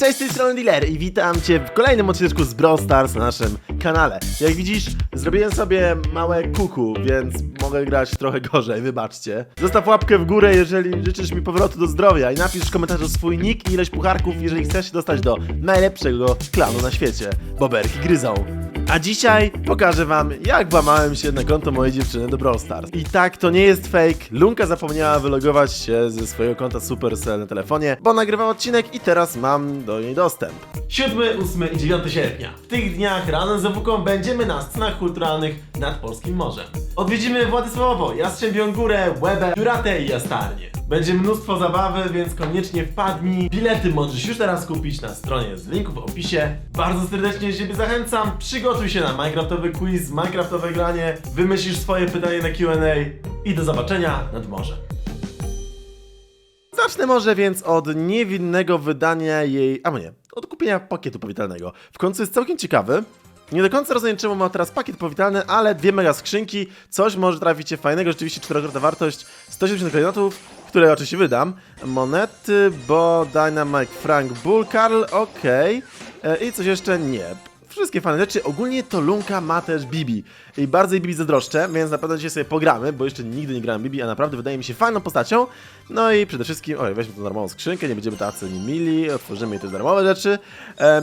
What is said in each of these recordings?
Cześć, z tej strony Dealer i witam Cię w kolejnym odcinku z Brawl Stars na naszym kanale. Jak widzisz, zrobiłem sobie małe kuku, więc mogę grać trochę gorzej, wybaczcie. Zostaw łapkę w górę, jeżeli życzysz mi powrotu do zdrowia i napisz w komentarzu swój nick i ilość pucharków, jeżeli chcesz się dostać do najlepszego klanu na świecie. Boberki gryzą. A dzisiaj pokażę wam, jak włamałem się na konto mojej dziewczyny do Brawl Stars. I tak, to nie jest fake. Lunka zapomniała wylogować się ze swojego konta Supercell na telefonie, bo nagrywam odcinek i teraz mam do niej dostęp. 7, 8 i 9 sierpnia. W tych dniach razem z Ewuką będziemy na scenach kulturalnych nad Polskim Morzem. Odwiedzimy Władysławowo, Jastrzębią Górę, Łebę, Juratę i Jastarnię. Będzie mnóstwo zabawy, więc koniecznie wpadnij. Bilety możesz już teraz kupić na stronie z linku w opisie. Bardzo serdecznie Ciebie zachęcam. Przygotuj się na Minecraftowy quiz, Minecraftowe granie. Wymyślisz swoje pytanie na Q&A i do zobaczenia nad morzem. Zacznę może więc od niewinnego wydania jej, a nie, od kupienia pakietu powitalnego. W końcu jest całkiem ciekawy. Nie do końca rozumiem, czemu ma teraz pakiet powitalny, ale dwie mega skrzynki, coś może traficie fajnego, rzeczywiście czterokrotna wartość, 170 klejnotów, które oczywiście wydam. Monety, bo Dynamite, Frank, Bull, Karl, okej. E, I coś jeszcze nie. Wszystkie fajne rzeczy. Ogólnie to Lunka ma też Bibi. I bardzo jej Bibi zazdroszczę, więc na pewno dzisiaj sobie pogramy, bo jeszcze nigdy nie grałem Bibi, a naprawdę wydaje mi się fajną postacią. No i przede wszystkim, oj, weźmy tą darmową skrzynkę, nie będziemy tacy nie mili, otworzymy jej też darmowe rzeczy.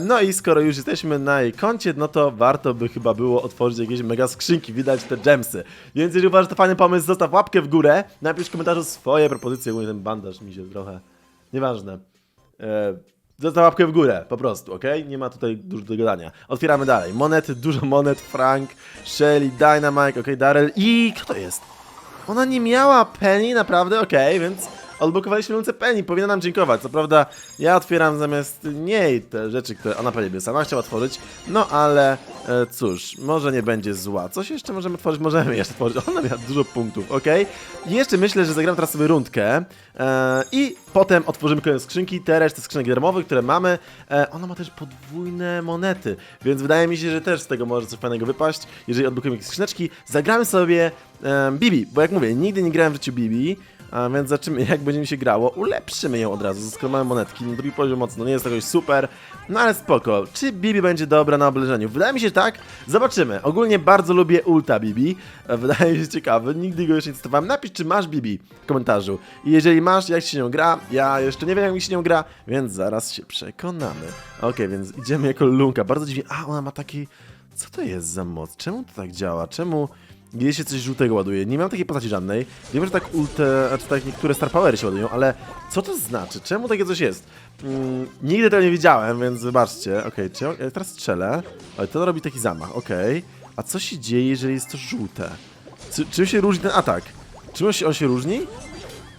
No i skoro już jesteśmy na jej koncie, no to warto by chyba było otworzyć jakieś mega skrzynki, widać te gemsy. Więc jeżeli uważasz, że to fajny pomysł, zostaw łapkę w górę, napisz w komentarzu swoje propozycje, ogólnie ten bandaż mi się trochę... Nieważne. E, Zostaw łapkę w górę, po prostu, ok? Nie ma tutaj dużo do gadania. Otwieramy dalej. Monety, dużo monet, Frank, Shelly, Dynamite, ok, Daryl i kto to jest? Ona nie miała Penny, naprawdę, okej, więc odblokowaliśmy Lunce Penny, powinna nam dziękować. Co prawda, ja otwieram zamiast niej te rzeczy, które ona pewnie by sama chciała otworzyć, no ale e, cóż, może nie będzie zła. Coś jeszcze możemy otworzyć? Możemy jeszcze otworzyć. Ona miała dużo punktów, okej? I jeszcze myślę, że zagram teraz sobie rundkę e, i potem otworzymy kolejne skrzynki, te reszty skrzynek darmowych, które mamy. E, ona ma też podwójne monety, więc wydaje mi się, że też z tego może coś fajnego wypaść, jeżeli odblokujemy jakieś skrzyneczki. Zagramy sobie e, Bibi, bo jak mówię, nigdy nie grałem w życiu Bibi, a więc zobaczymy jak będzie mi się grało. Ulepszymy ją od razu, mamy monetki. No, drugi poziom mocno, nie jest jakoś super, no ale spoko. Czy Bibi będzie dobra na oblężeniu? Wydaje mi się że tak. Zobaczymy. Ogólnie bardzo lubię ulta Bibi. E, Wydaje mi się ciekawy. Nigdy go jeszcze nie testowałem. Napisz, czy masz Bibi w komentarzu. I jeżeli masz, jak się nią gra, ja jeszcze nie wiem, jak mi się nią gra, więc zaraz się przekonamy. Okej, więc idziemy jako Lunka. Bardzo dziwnie. A, ona ma taki... Co to jest za moc? Czemu to tak działa? Czemu... Gdzieś się coś żółtego ładuje. Nie mam takiej postaci żadnej. Wiem, że tak ulte, a czy tak niektóre Star Powery się ładują, ale co to znaczy? Czemu takie coś jest? Mm, nigdy tego nie widziałem, więc wybaczcie. Okej, czy ja teraz strzelę? Ale to robi taki zamach, okej. A co się dzieje, jeżeli jest to żółte? Czy, czym się różni ten atak? Czym on się, on się różni?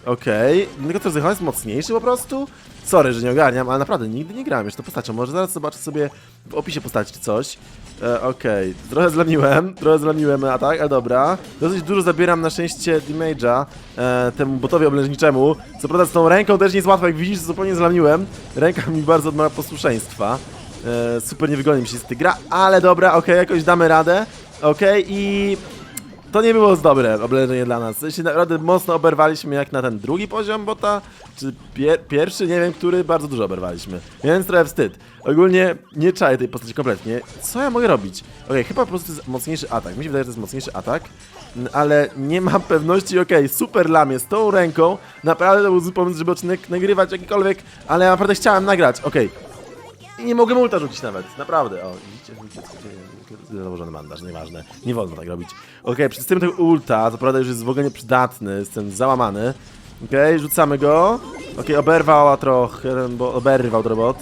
Okej, okay. to jest mocniejszy po prostu? Sorry, że nie ogarniam, ale naprawdę nigdy nie grałem jeszcze tą postacią. Może zaraz zobaczę sobie w opisie postaci czy coś. E, Okej, trochę zlamiłem, trochę zlamiłem atak, ale dobra. Dosyć dużo zabieram na szczęście damage'a e, temu botowi oblężniczemu. Co prawda z tą ręką też nie jest łatwo, jak widzisz, zupełnie zlamiłem. Ręka mi bardzo odmawia posłuszeństwa. E, super niewygodnie mi się z tej gra, ale dobra, okej, jakoś damy radę. Okej, i to nie było dobre oblężenie dla nas. W naprawdę mocno oberwaliśmy jak na ten drugi poziom bota, czy pier pierwszy, nie wiem, który bardzo dużo oberwaliśmy. Więc trochę wstyd. Ogólnie nie czaję tej postaci kompletnie. Co ja mogę robić? Okej, chyba po prostu jest mocniejszy atak. Mi się wydaje, że to jest mocniejszy atak, ale nie mam pewności. Okej, super lamie z tą ręką. Naprawdę to był zły pomysł, żeby odcinek nagrywać jakikolwiek, ale naprawdę chciałem nagrać. Okej. I nie mogę multa rzucić nawet, naprawdę. O, widzicie, widzicie, co dzieje? Założony bandaż, nieważne. Nie wolno tak robić. Okej, przedstawiamy tego ulta, to prawda już jest w ogóle nieprzydatny, jestem załamany. Okej, rzucamy go. Okej, oberwała trochę, bo oberwał robot.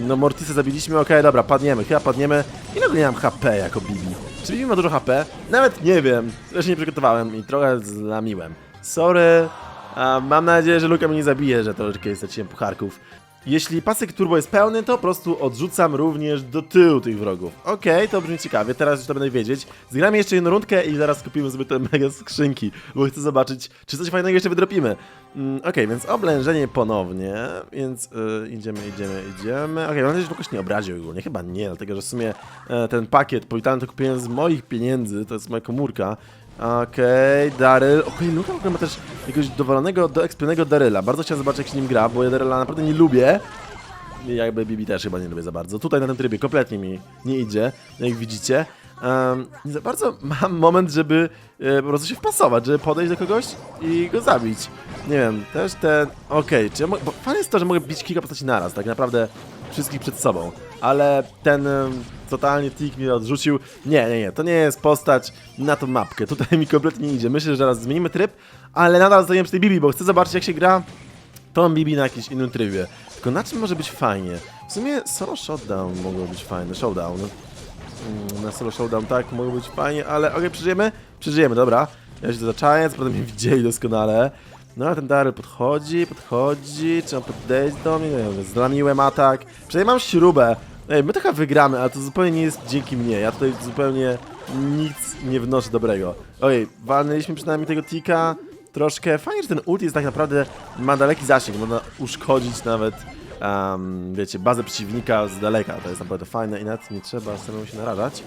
No, Mortisa zabiliśmy, okej, dobra, padniemy, chyba padniemy. Ile ogólnie mam HP jako Bibi? Czy Bibi ma dużo HP? Nawet nie wiem, też nie przygotowałem i trochę zlamiłem. Sorry. A, mam nadzieję, że Luka mnie nie zabije, że troszeczkę straciłem pucharków. Jeśli pasek turbo jest pełny, to po prostu odrzucam również do tyłu tych wrogów. Okej, to brzmi ciekawie, teraz już to będę wiedzieć. Zgramy jeszcze jedną rundkę i zaraz kupimy sobie te mega skrzynki, bo chcę zobaczyć, czy coś fajnego jeszcze wydropimy. Mm, Okej, więc oblężenie ponownie, więc y, idziemy, idziemy, idziemy. Okej, mam nadzieję, że Lukasz nie obraził ogólnie, chyba nie, dlatego że w sumie e, ten pakiet powitalny to kupiłem z moich pieniędzy, to jest moja komórka. Okej, Daryl. Okej, Luka w ogóle ma też jakiegoś dowolonego, doekspionego Daryla. Bardzo chciałem zobaczyć, jak się nim gra, bo ja Daryla naprawdę nie lubię. jakby Bibi też chyba nie lubię za bardzo. Tutaj na tym trybie kompletnie mi nie idzie, jak widzicie. Um, nie za bardzo mam moment, żeby e, po prostu się wpasować, żeby podejść do kogoś i go zabić. Nie wiem, też ten... Okej, czy ja mogę... Bo fajne jest to, że mogę bić kilka postaci naraz, tak naprawdę wszystkich przed sobą. Ale ten totalnie tik mnie odrzucił. Nie, nie, nie, to nie jest postać na tą mapkę. Tutaj mi kompletnie nie idzie. Myślę, że zaraz zmienimy tryb, ale nadal zostaniemy przy tej Bibi, bo chcę zobaczyć jak się gra tą Bibi na jakimś innym trybie. Tylko na czym może być fajnie? W sumie solo showdown mogło być fajne. Showdown. Mm, Na solo showdown tak, mogło być fajnie, ale okej, przeżyjemy? Przeżyjemy, dobra. Ja się to zaczaję, potem mnie widzieli doskonale. No a ten Daryl podchodzi, podchodzi, czy podejść do mnie? Nie wiem, zlamiłem atak. Przynajmniej mam śrubę. Ej, my trochę wygramy, ale to zupełnie nie jest dzięki mnie. Ja tutaj zupełnie nic nie wnoszę dobrego. Ojej, walnęliśmy przynajmniej tego tika troszkę. Fajnie, że ten ult jest tak naprawdę, ma daleki zasięg, można uszkodzić nawet, um, wiecie, bazę przeciwnika z daleka. To jest naprawdę fajne i nawet nie trzeba samemu się narażać.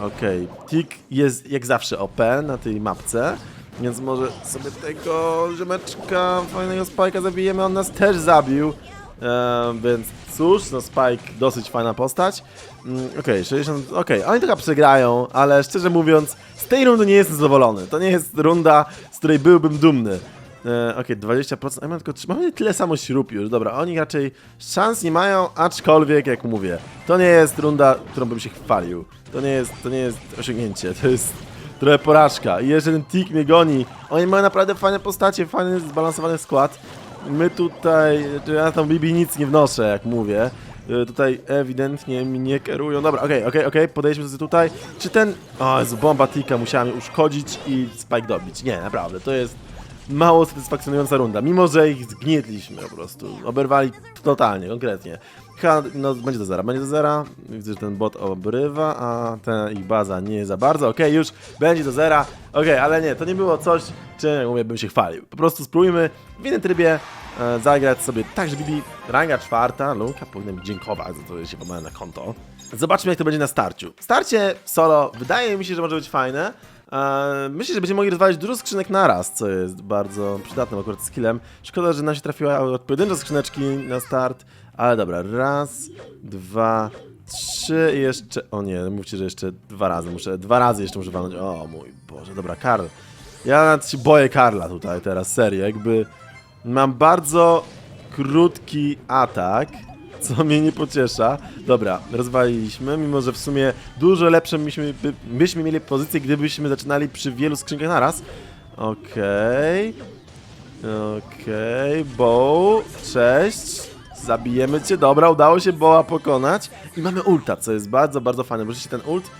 Okej, tik jest jak zawsze OP na tej mapce. Więc może sobie tego ziomeczka, fajnego Spike'a zabijemy, on nas też zabił. Ehm, więc cóż, no Spike dosyć fajna postać. Mm, okej, 60, okej, oni trochę przegrają, ale szczerze mówiąc, z tej rundy nie jestem zadowolony. To nie jest runda, z której byłbym dumny. E, Okej, 20%, a mam tylko tyle samo śrub już, dobra, oni raczej szans nie mają, aczkolwiek, jak mówię, to nie jest runda, którą bym się chwalił. To nie jest, to nie jest osiągnięcie, to jest trochę porażka. I ten Tik mnie goni. Oni mają naprawdę fajne postacie, fajny, zbalansowany skład. My tutaj, ja tam Bibi nic nie wnoszę, jak mówię. Y, Tutaj ewidentnie mi nie kierują. Dobra, okej, okej, okej, podejdźmy sobie tutaj. Czy ten... O Jezu, bomba Tika musiała mnie uszkodzić i Spike dobić. Nie, naprawdę, to jest mało satysfakcjonująca runda. Mimo, że ich zgnietliśmy po prostu. Oberwali totalnie, konkretnie. No, będzie do zera, będzie do zera. Widzę, że ten bot obrywa, a ta ich baza nie za bardzo. Okej, już będzie do zera. Okej, ale nie, to nie było coś, czym, bym się chwalił. Po prostu spróbujmy w innym trybie e, zagrać sobie tak, że Bibi ranga czwarta. Luka powinna mi dziękować za to, że się pomagałem na konto. Zobaczmy, jak to będzie na starciu. Starcie solo wydaje mi się, że może być fajne. E, myślę, że będziemy mogli rozwalić dużo skrzynek naraz, co jest bardzo przydatnym akurat skillem. Szkoda, że nam się trafiła pojedyncze skrzyneczki na start, ale dobra, raz, dwa, trzy i jeszcze... O nie, mówcie, że jeszcze dwa razy, muszę dwa razy jeszcze muszę walnąć. O mój Boże, dobra, Karl. Ja nawet się boję Karla tutaj teraz, serio, jakby... Mam bardzo krótki atak, co mnie nie pociesza. Dobra, rozwaliliśmy, mimo że w sumie dużo lepsze byśmy, by, byśmy mieli pozycję, gdybyśmy zaczynali przy wielu skrzynkach naraz. Okej. Okej, Bow, cześć. Zabijemy cię, dobra, udało się Boa pokonać. I mamy ulta, co jest bardzo, bardzo fajne, bo ten ult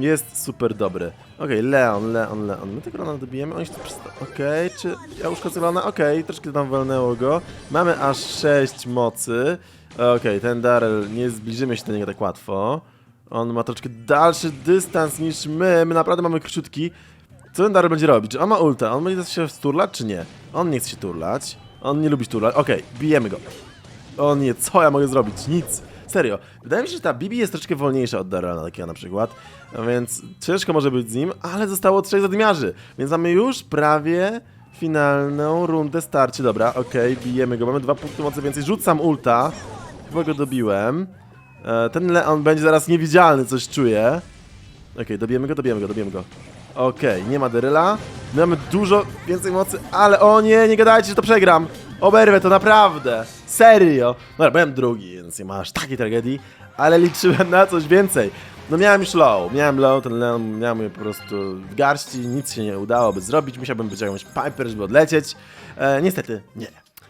jest super dobry. Okej, Leon, Leon, Leon. My tego Leona dobijemy, oni się przysta- Okej, czy ja uszkodzę Leona? Okej, troszkę tam walnęło go. Mamy aż 6 mocy. Okej, ten Daryl, nie zbliżymy się do niego tak łatwo. On ma troszkę dalszy dystans niż my, my naprawdę mamy króciutki. Co ten Daryl będzie robić? Czy on ma ulta? On będzie się sturlać, czy nie? On nie chce się turlać. On nie lubi turlać. Okej, bijemy go. O nie, co ja mogę zrobić? Nic. Serio. Wydaje mi się, że ta Bibi jest troszkę wolniejsza od Daryla takiego na przykład. A Więc ciężko może być z nim, ale zostało trzech zadymiarzy. Więc mamy już prawie finalną rundę starcie. Dobra, okej, bijemy go. Mamy dwa punkty mocy więcej. Rzucam ulta. Chyba go dobiłem. E, ten Leon będzie zaraz niewidzialny, coś czuję. Okej, dobijemy go, dobijemy go, dobijemy go. Okej, nie ma Deryla. My mamy dużo więcej mocy, ale o nie, nie gadajcie, że to przegram. Oberwę to naprawdę. Serio. Dobra, byłem drugi, więc nie ma aż takiej tragedii, ale liczyłem na coś więcej. No miałem już low, miałem low, ten Leon miałem po prostu w garści, nic się nie udałoby zrobić, musiałbym być jakąś Piper, żeby odlecieć. E, niestety nie.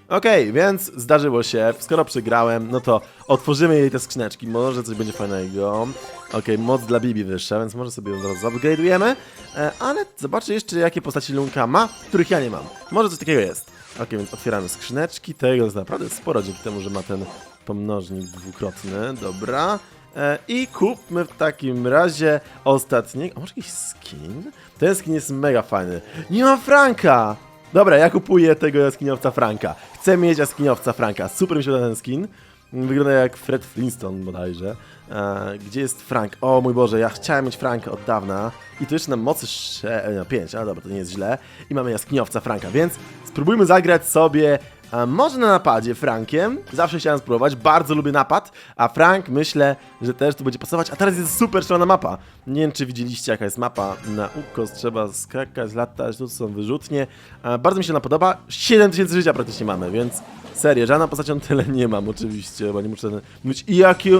Okej, więc zdarzyło się, skoro przegrałem, no to otworzymy jej te skrzyneczki, może coś będzie fajnego. Okej, moc dla Bibi wyższa, więc może sobie ją zaraz upgrade'ujemy, e, ale zobaczę jeszcze jakie postaci Lunka ma, których ja nie mam. Może coś takiego jest. Okej, więc otwieramy skrzyneczki, tego jest naprawdę sporo dzięki temu, że ma ten pomnożnik dwukrotny, dobra. E, I kupmy w takim razie ostatni. A może jakiś skin? Ten skin jest mega fajny. Nie mam Franka! Dobra, ja kupuję tego jaskiniowca Franka. Chcę mieć jaskiniowca Franka. Super mi się ten skin. Wygląda jak Fred Flintstone bodajże. E, gdzie jest Frank? O mój Boże, ja chciałem mieć Franka od dawna. I to jeszcze na mocy 5, no, pięć, ale dobra, to nie jest źle. I mamy jaskiniowca Franka, więc spróbujmy zagrać sobie A może na napadzie Frankiem? Zawsze chciałem spróbować, bardzo lubię napad, a Frank myślę, że też tu będzie pasować. A teraz jest super szalona mapa. Nie wiem, czy widzieliście, jaka jest mapa. Na ukos trzeba skakać, latać, tu są wyrzutnie. A bardzo mi się ona podoba. 7000 życia praktycznie mamy, więc serio, żadna postacią tyle nie mam oczywiście, bo nie muszę mówić. I jaki...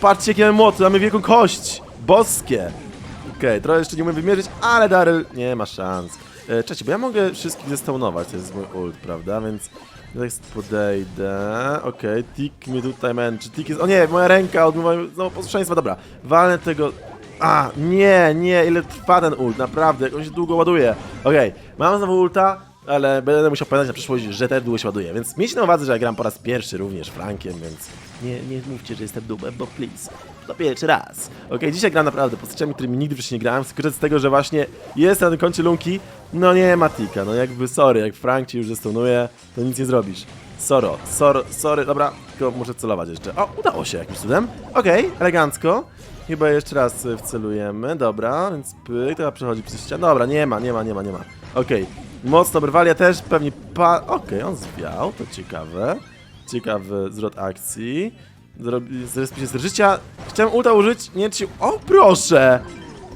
Patrzcie, jakie mamy młoty, mamy wielką kość! Boskie! Okej, trochę jeszcze nie umiem wymierzyć, ale Daryl nie ma szans. E, cześć, bo ja mogę wszystkich zestaunować, to jest mój ult, prawda? Więc tak podejdę. Okej, tik mnie tutaj męczy. Tik jest. O nie, moja ręka odmówa znowu posłuszeństwa. Dobra, walnę tego. A, nie, nie, ile trwa ten ult, naprawdę, jak on się długo ładuje. Okej, mam znowu ulta, ale będę musiał pamiętać na przyszłość, że też długo się ładuje. Więc miejcie na uwadze, że ja gram po raz pierwszy również Frankiem, więc nie, nie mówcie, że jestem dubem, bo please. To pierwszy raz. Okej, dzisiaj gram naprawdę postaciami, którymi nigdy wcześniej nie grałem, skorzystając z tego, że właśnie jest na tym koncie Lunki. No nie ma tika, no jakby sorry, jak Frank ci już zestonuje, to nic nie zrobisz. Soro, sor, sorry, dobra, tylko muszę celować jeszcze. O, udało się jakimś cudem. Okej, elegancko. Chyba jeszcze raz wcelujemy, dobra, więc pyk, teraz przechodzi przez ścianę. Dobra, nie ma, nie ma, nie ma, nie ma. Okej, mocno brwalia też pewnie pa... Okej, on zwiał, to ciekawe. Ciekawy zwrot akcji. Zrespicie z życia. Chciałem ulta użyć, nie ci... O, proszę!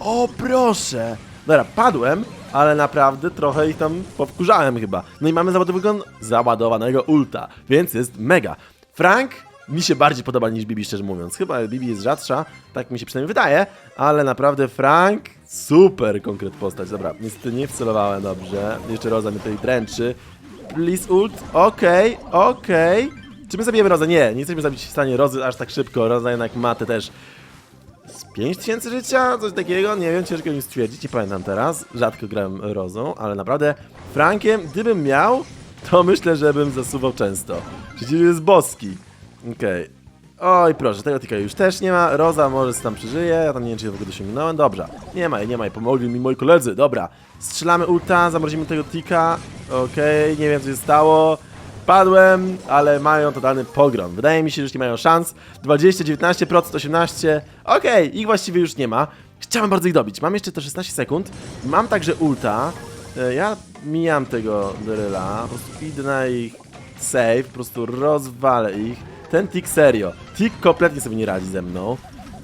O, proszę! Dobra, padłem, ale naprawdę trochę ich tam powkurzałem chyba. No i mamy załadowanego, załadowanego ulta, więc jest mega. Frank mi się bardziej podoba niż Bibi, szczerze mówiąc. Chyba Bibi jest rzadsza, tak mi się przynajmniej wydaje, ale naprawdę Frank, super konkret postać. Dobra, niestety nie wcelowałem dobrze. Jeszcze Roza mnie tutaj dręczy. Please ult, okej, okej. Czy my zabijemy Rozę? Nie, nie jesteśmy zabić w stanie Rozy aż tak szybko. Roza jednak ma te też z 5000 życia, coś takiego, nie wiem, ciężko mi stwierdzić, nie pamiętam teraz. Rzadko grałem Rozą, ale naprawdę Frankiem, gdybym miał, to myślę, że bym zasuwał często. Przecież jest boski. Okej. Oj, proszę, tego tika już też nie ma. Roza może tam przeżyje, ja tam nie wiem, czy ja w ogóle dosięgnąłem. Dobrze, nie ma jej, nie ma jej, pomogli mi moi koledzy, dobra. Strzelamy ulta, zamrozimy tego tika. Okej, nie wiem, co się stało. Padłem, ale mają totalny pogrom. Wydaje mi się, że już nie mają szans. 20, 19%, 18. Okej, ich właściwie już nie ma. Chciałem bardzo ich dobić. Mam jeszcze te 16 sekund. Mam także ulta. E, Ja mijam tego Deryla. Po prostu idę na ich save, po prostu rozwalę ich. Ten tik serio. Tik kompletnie sobie nie radzi ze mną.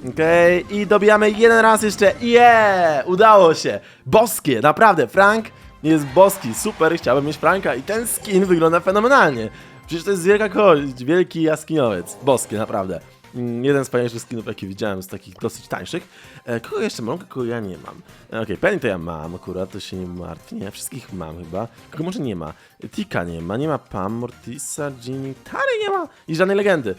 Okej, i dobijamy jeden raz jeszcze. Yeah! Udało się! Boskie, naprawdę, Frank jest boski, super, chciałbym mieć Franka i ten skin wygląda fenomenalnie. Przecież to jest wielka kość, wielki jaskiniowiec. Boskie, naprawdę. Mm, Jeden z fajniejszych skinów, jaki widziałem, z takich dosyć tańszych. E, kogo jeszcze mam? Kogo ja nie mam? E, Okej, Penny to ja mam akurat, to się nie martw. Nie, wszystkich mam chyba. Kogo może nie ma? Tika nie ma, nie ma Pam, Mortisa, Ginny, Tary nie ma i żadnej legendy.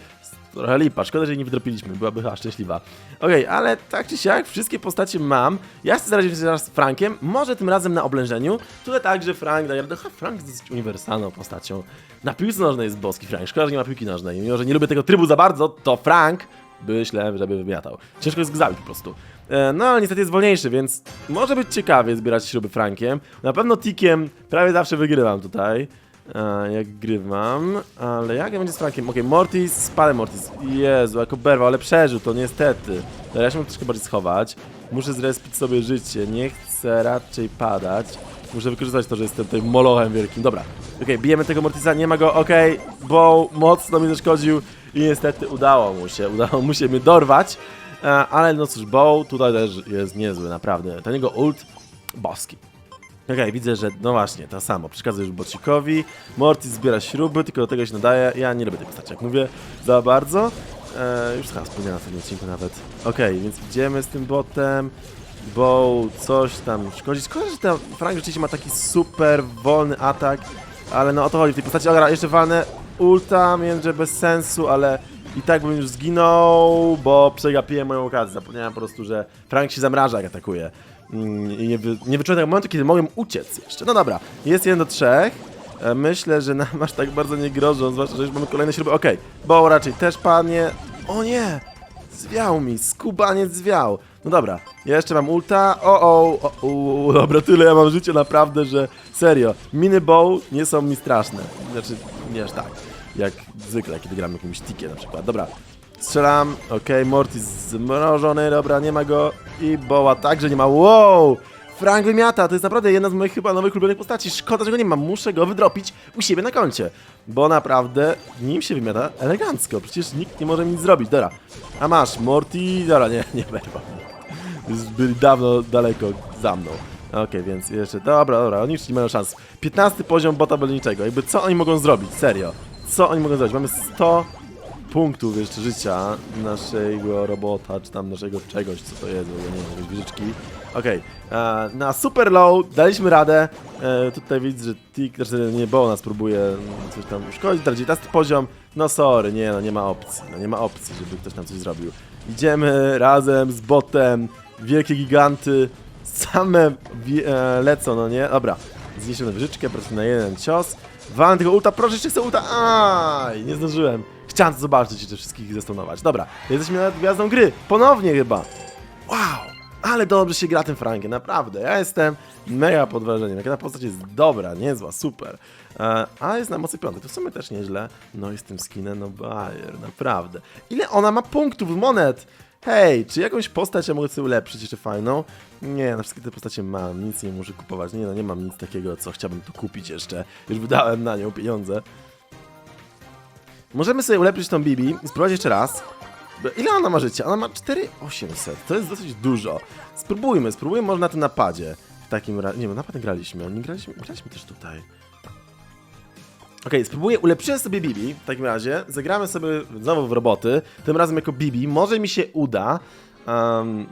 Trochę lipa, szkoda, że jej nie wydropiliśmy, byłaby chyba szczęśliwa. Okej, ale tak czy siak, wszystkie postacie mam. Ja chcę zaradzić się teraz z Frankiem, może tym razem na oblężeniu. Tutaj także Frank daje radę. Ha, Frank jest dosyć uniwersalną postacią. Na piłce nożnej jest boski Frank, szkoda, że nie ma piłki nożnej. Mimo, że nie lubię tego trybu za bardzo, to Frank myślę, żeby wymiatał. Ciężko jest go zabić po prostu. E, No, ale niestety jest wolniejszy, więc może być ciekawie zbierać śruby Frankiem. Na pewno Tikiem prawie zawsze wygrywam tutaj. E, jak grywam, ale jak będzie z Frankiem? Okej, Mortis, spadł Mortis. Jezu, jako berwał, ale przeżył to niestety. Dobra, ja się muszę troszkę bardziej schować. Muszę zrespić sobie życie, nie chcę raczej padać. Muszę wykorzystać to, że jestem tutaj molochem wielkim. Dobra, okej, bijemy tego Mortisa, nie ma go, okej, bo mocno mi zaszkodził i niestety udało mu się, udało mu się mnie dorwać. E, ale no cóż, Bow tutaj też jest niezły, naprawdę. Ten jego ult, boski. Okej, widzę, że no właśnie, to samo. Przekazuję już bocikowi. Mortis zbiera śruby, tylko do tego się nadaje. Ja nie lubię tej postaci, jak mówię, za bardzo. E, już chyba wspomniałem w tym odcinku nawet. Okej, więc idziemy z tym botem. Bo coś tam szkodzi. Szkoda, że ten Frank rzeczywiście ma taki super wolny atak. Ale no o to chodzi w tej postaci. Dobra, jeszcze walnę ulta, wiem, że bez sensu, ale i tak bym już zginął, bo przegapiłem moją okazję. Zapomniałem po prostu, że Frank się zamraża, jak atakuje. Mm, nie, nie wyczułem tego momentu, kiedy mogłem uciec jeszcze. No dobra, jest 1 do 3. E, Myślę, że nam aż tak bardzo nie grożą, zwłaszcza, że już mamy kolejne śruby. Okej, bo raczej też padnie. O nie! Zwiał mi, skubaniec zwiał. No dobra, ja jeszcze mam ulta. O, o, o, o, dobra, tyle ja mam życia naprawdę, że serio. Miny bow nie są mi straszne. Znaczy, nie aż tak. Jak zwykle, kiedy gram jakimś tikiem na przykład. Dobra, strzelam. Okej, Mortis zmrożony, dobra, nie ma go. I boła także nie ma. Wow! Frank wymiata, to jest naprawdę jedna z moich chyba nowych ulubionych postaci. Szkoda, że go nie mam, muszę go wydropić u siebie na koncie. Bo naprawdę nim się wymiata elegancko, przecież nikt nie może mi nic zrobić. Dobra, a masz, Morty, dobra, nie, nie berwa. Już byli dawno daleko za mną. Okej, więc jeszcze, dobra, dobra, oni już nie mają szans. 15 poziom bota niczego, jakby co oni mogą zrobić, serio? Co oni mogą zrobić? Mamy 100 punktów jeszcze życia naszego robota, czy tam naszego czegoś, co to jest, bo nie wiem, jakieś wieżyczki. Okej, e, na super low daliśmy radę. E, tutaj widzę, że Tik, znaczy nie, bo nas próbuje coś tam uszkodzić, teraz 19 poziom. No sorry, nie no, nie ma opcji, no nie ma opcji, żeby ktoś nam coś zrobił. Idziemy razem z botem, wielkie giganty, same e, lecą, no nie? Dobra, zniesiemy wieżyczkę, po prostu na jeden cios. Walam tego ulta, proszę, jeszcze ulta, aj, nie zdążyłem. Chciałem zobaczyć i te wszystkich zastonować. Dobra, jesteśmy nawet gwiazdą gry, ponownie chyba. Wow, ale dobrze się gra tym Frankiem, naprawdę. Ja jestem mega pod wrażeniem. Jaka ta postać jest dobra, niezła, super. E, a jest na mocy piątek, to w sumie też nieźle. No i z tym skinem, no bajer, naprawdę. Ile ona ma punktów, monet? Hej, czy jakąś postać ja mogę sobie ulepszyć jeszcze fajną? Nie, na wszystkie te postacie mam, nic nie muszę kupować. Nie no, nie mam nic takiego, co chciałbym tu kupić jeszcze. Już wydałem na nią pieniądze. Możemy sobie ulepszyć tą Bibi i spróbować jeszcze raz. Ile ona ma życia? Ona ma 4800. To jest dosyć dużo. Spróbujmy, spróbujmy może na tym napadzie. W takim razie. Nie, bo napad graliśmy. Nie graliśmy, graliśmy też tutaj. Okej, spróbuję, ulepszyłem sobie Bibi w takim razie. Zagramy sobie znowu w roboty. Tym razem jako Bibi. Może mi się uda. Um,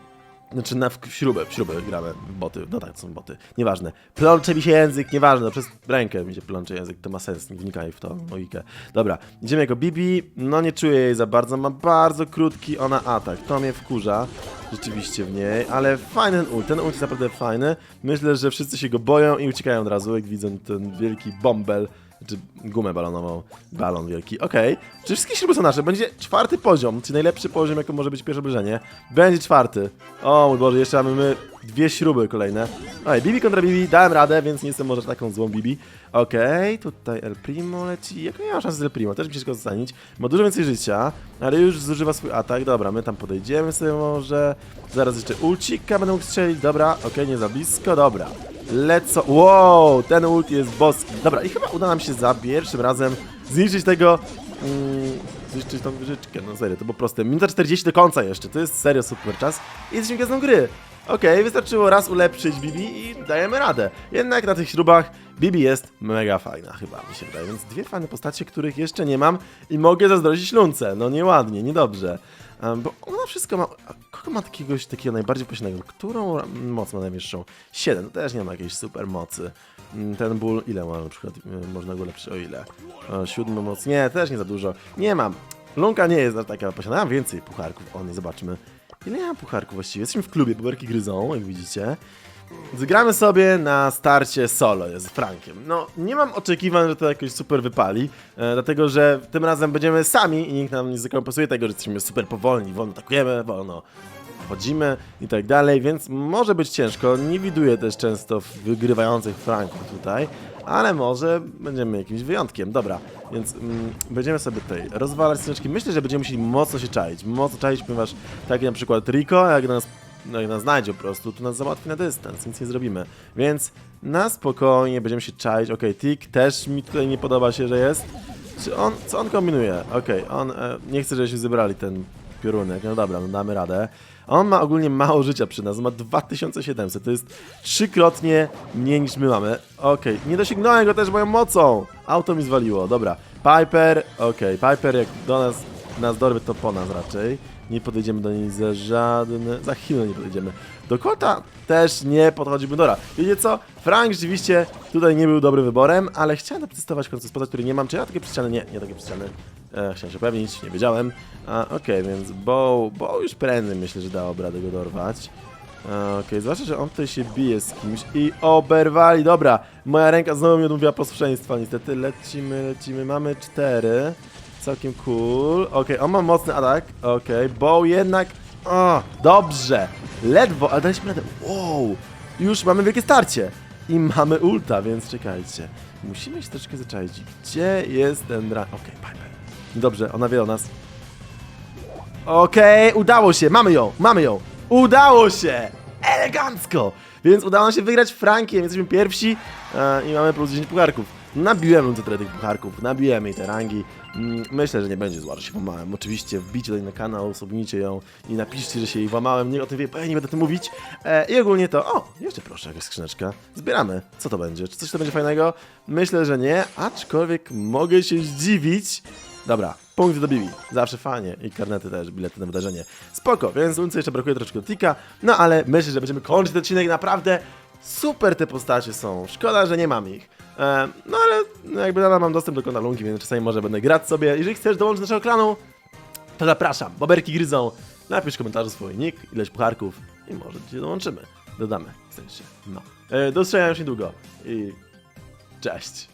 znaczy na w, śrubę, w śrubę gramy w boty. No tak, to są boty. Nieważne. Plącze mi się język, nieważne. No przez rękę mi się plącze język. To ma sens, nie wnikaj w to logikę. Dobra, idziemy jako Bibi. No nie czuję jej za bardzo. Ma bardzo krótki ona atak. To mnie wkurza. Rzeczywiście w niej, ale fajny ten ult. Ten ult jest naprawdę fajny. Myślę, że wszyscy się go boją i uciekają od razu, jak widzą ten wielki bąbel. Czy gumę balonową, balon wielki. Okej. Czy wszystkie śruby są nasze? Będzie czwarty poziom, czyli najlepszy poziom, jaki może być pierwsze obrażenie. Będzie czwarty. O mój Boże, jeszcze mamy my dwie śruby kolejne. Oj, Bibi kontra Bibi, dałem radę, więc nie jestem może taką złą Bibi. Okej, tutaj El Primo leci. Jak nie mam szansy z El Primo, też mi się go zastanić. Ma dużo więcej życia, ale już zużywa swój atak. Dobra, my tam podejdziemy sobie może. Zaraz jeszcze ulcika będę mógł strzelić. Dobra, okej, nie za blisko, dobra. Lecą. Wow, ten ult jest boski. Dobra, i chyba uda nam się za pierwszym razem zniszczyć tego. Mm, zniszczyć tą wieżyczkę. No serio, to było proste. Minuta 40 do końca jeszcze. To jest serio super czas. I jesteśmy gwiazdą gry. Okej, wystarczyło raz ulepszyć Bibi i dajemy radę. Jednak na tych śrubach Bibi jest mega fajna, chyba mi się wydaje. Więc dwie fajne postacie, których jeszcze nie mam i mogę zazdrościć Lunce. No nieładnie, niedobrze. Bo ona wszystko ma. Kogo ma takiegoś takiego najbardziej posiadnego? Którą moc ma najwyższą? 7, też nie ma jakiejś super mocy. Mm, Ten ból, ile ma na przykład? y, Można go ulepszyć o ile? O, siódmą moc. Nie, też nie za dużo. Nie mam. Lunka nie jest aż taka posiadana. Więcej pucharków. O, nie zobaczmy. Ile ja mam pucharków właściwie? Jesteśmy w klubie, buberki gryzą, jak widzicie. Zagramy sobie na starcie solo z Frankiem. No, nie mam oczekiwań, że to jakoś super wypali, e, dlatego że tym razem będziemy sami i nikt nam nie zakompensuje tego, że jesteśmy super powolni, wolno atakujemy, wolno chodzimy i tak dalej, więc może być ciężko. Nie widuję też często wygrywających Franków tutaj, ale może będziemy jakimś wyjątkiem. Dobra, więc mm, będziemy sobie tutaj rozwalać skrzyneczki. Myślę, że będziemy musieli mocno się czaić. Mocno czaić, ponieważ tak jak na przykład Rico, jak nas no jak nas znajdzie po prostu, to nas załatwi na dystans, nic nie zrobimy. Więc na spokojnie będziemy się czaić. Okej, Tik też mi tutaj nie podoba się, że jest. Czy on, co on kombinuje? Okej, on e, nie chce, żebyśmy zebrali ten piorunek. No dobra, no damy radę. On ma ogólnie mało życia przy nas, on ma 2700, to jest trzykrotnie mniej niż my mamy. Okej, nie dosięgnąłem go też moją mocą. Auto mi zwaliło, dobra. Piper, okej, Piper jak do nas, nas dorwie, to po nas raczej. Nie podejdziemy do niej za żadne, za chwilę nie podejdziemy. Do Kota też nie podchodziłbym, dobra. Wiecie co? Frank rzeczywiście tutaj nie był dobrym wyborem, ale chciałem przetestować końcu spotać, który nie mam. Czy ja takie przyciany? Nie, nie takie przyciany. E, chciałem się upewnić, nie wiedziałem. A, Okej, więc Bow, Bow już prędzej myślę, że dałoby radę go dorwać. E, Okej, zwłaszcza, że on tutaj się bije z kimś i oberwali. Dobra, moja ręka znowu mi odmówiła posłuszeństwa, niestety. Lecimy, lecimy, mamy cztery. Całkiem cool. Okej, on ma mocny atak. Okej, Bow jednak... O, dobrze. Ledwo, ale daliśmy radę. Wow, już mamy wielkie starcie. I mamy ulta, więc czekajcie. Musimy się troszeczkę zaczaić. Gdzie jest ten bra... Okej, Piper. Dobrze, ona wie o nas. Okej, udało się, mamy ją, mamy ją. Udało się! elegancko! Więc udało nam się wygrać Frankiem, jesteśmy pierwsi e, i mamy plus 10 pucharków. Nabiłem tyle tych pucharków, nabiłem jej te rangi. Mm, Myślę, że nie będzie zła, że się włamałem. Oczywiście wbijcie tutaj na kanał, subnijcie ją i napiszcie, że się jej włamałem. Niech o tym wie, bo ja nie będę o tym mówić. E, I ogólnie to, o, jeszcze proszę, jakaś skrzyneczka. Zbieramy. Co to będzie? Czy coś to będzie fajnego? Myślę, że nie, aczkolwiek mogę się zdziwić. Dobra, punkt do Bibi. Zawsze fajnie. I karnety też, bilety na wydarzenie. Spoko, więc Lunce jeszcze brakuje troszeczkę do tika. No ale myślę, że będziemy kończyć ten odcinek. Naprawdę super te postacie są. Szkoda, że nie mam ich. E, no ale jakby nadal mam dostęp do konta Lunki, więc czasami może będę grać sobie. Jeżeli chcesz dołączyć do naszego klanu, to zapraszam. Boberki gryzą. Napisz w komentarzu swój nick, ileś pucharków i może cię dołączymy. Dodamy, w sensie. No. E, do już niedługo. I cześć.